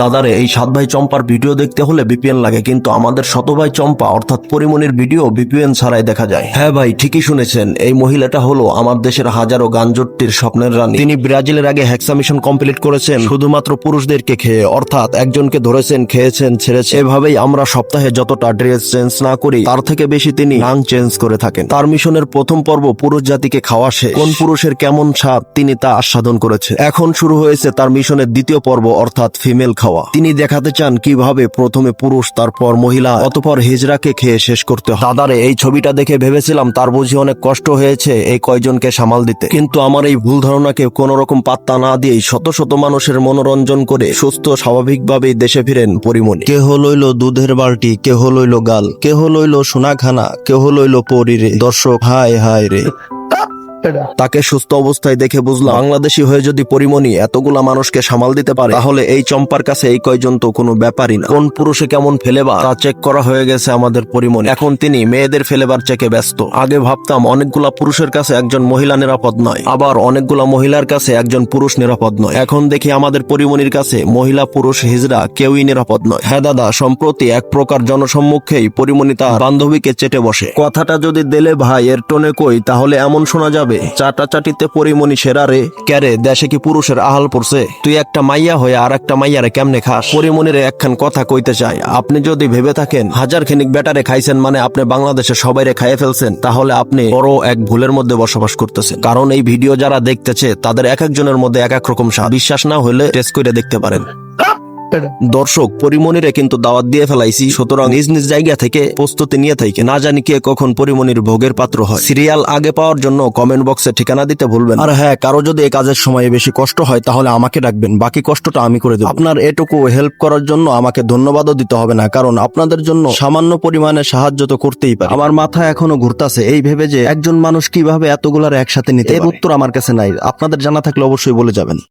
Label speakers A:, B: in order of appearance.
A: দাদারে এই সাত ভাই চম্পার ভিডিও দেখতে হলে বিপিএন লাগে, কিন্তু আমাদের শত ভাই চম্পা, অর্থাৎ পরিমনির ভিডিও বিপিএন ছাড়াই দেখা যায়। হ্যাঁ ভাই, ঠিকই শুনেছেন, এই মহিলাটা হলো আমার দেশের হাজারো গাঞ্জটটির স্বপ্নের রানী। তিনি ব্রাজিলের আগে হ্যাক্সা মিশন কমপ্লিট করেছেন, শুধুমাত্র পুরুষদেরকে খেয়ে, অর্থাৎ একজনকে ধরেছেন, খেয়েছেন ছেড়েছে এভাবেই আমরা সপ্তাহে যতটা ড্রেস চেঞ্জ না করি, তার থেকে বেশি তিনি নাং চেঞ্জ করে থাকেন। তার মিশনের প্রথম পর্ব পুরুষ জাতিকে খাওয়া শেষ। কোন পুরুষের কেমন স্বাদ তিনি তা আস্বাদন করেছে। এখন শুরু হয়েছে তার মিশনের দ্বিতীয় পর্ব, অর্থাৎ ফিমেল খাওয়া। তিনি দেখাতে চান কীভাবে প্রথমে পুরুষ, তারপর মহিলা, অতপর হিজড়াকে খেয়ে শেষ করতে হয়। দাদারে, এই ছবিটা দেখে ভেবেছিলাম তার বুঝি অনেক কষ্ট হয়েছে এই কয়জনকে সামাল দিতে। কিন্তু আমার এই ভুল ধারণাকে কোন রকম পাত্তা না দিয়েই শত শত মানুষের মনোরঞ্জন করে সুস্থ, স্বাভাবিকভাবেই দেশে ফিরেন পরিমণি। কেহ লইল দুধের বালতি, কেহ লইল গাল, কেহ লইল সোনাখানা, কেহ লইল পরিরে। দর্শক, হায় হায় রে। তাকে সুস্থ অবস্থায় দেখে বুঝলাম, বাংলাদেশি হয়ে যদি পরিমণি এতগুলা মানুষকে সামাল দিতে পারে, তাহলে এই চম্পার কাছে এই কয়জন তো কোনো ব্যাপারই না। কোন পুরুষে কেমন ফেলেবা তা চেক করা হয়ে গেছে আমাদের পরিমণি। এখন তিনি মেয়েদের ফেলেবার চেকে ব্যস্ত। আগে ভাবতাম অনেকগুলা পুরুষের কাছে একজন মহিলা নিরাপদ নয়, আবার অনেকগুলা মহিলার কাছে একজন পুরুষ নিরাপদ নয়। এখন দেখি আমাদের পরিমণির কাছে মহিলা পুরুষ হিজড়া কেউই নিরাপদ নয়। হ্যাঁ দাদা, সম্প্রতি এক প্রকার জনসম্মুখেই পরিমণি তার বান্ধবীকে চেটে বসে। কথাটা যদি দেলে ভাই, এর টোনে কই, তাহলে এমন শোনা যাবে। চাটা চাটিতে পরিমণি সেরা রে। ক্যারে দেশে কি পুরুষের আহাল পড়ছে? তুই একটা মাইয়া হয়ে আর একটা মাইয়ারে কেমনে খাস? পরিমণির একখান কথা কইতে চাই। আপনি যদি ভেবে থাকেন, হাজার খানিক ব্যাটারে খাইছেন মানে আপনি বাংলাদেশে সবাইরে খাইয়ে ফেলছেন, তাহলে আপনি বড় এক ভুলের মধ্যে বসবাস করতেছেন। কারণ এই ভিডিও যারা দেখতেছে, তাদের এক একজনের মধ্যে এক এক রকম। বিশ্বাস না হলে টেস্ট করে দেখতে পারেন। দর্শক পরিমণিরে কিন্তু দাওয়াত দিয়ে ফেলাইছি, সুতরাং নিজ নিজ জায়গা থেকে প্রস্তুতি নিয়ে থাকে। না জানি কে কখন পরিমণির ভোগের পাত্র হয়। সিরিয়াল আগে পাওয়ার জন্য কমেন্ট বক্সে ঠিকানা দিতে ভুলবেন আর হ্যাঁ কারও যদি এই কাজের সময় বেশি কষ্ট হয়, তাহলে আমাকে ডাকবেন। বাকি কষ্টটা আমি করে দেব। আপনার এটুকু হেল্প করার জন্য আমাকে ধন্যবাদও দিতে হবে না, কারণ আপনাদের জন্য সামান্য পরিমাণে সাহায্য তো করতেই পারে। আমার মাথা এখনও ঘুরতাছে। এই ভেবে যে একজন মানুষ কীভাবে এতগুলার একসাথে নিতে এর উত্তর আমার কাছে নাই। আপনাদের জানা থাকলে অবশ্যই বলে যাবেন।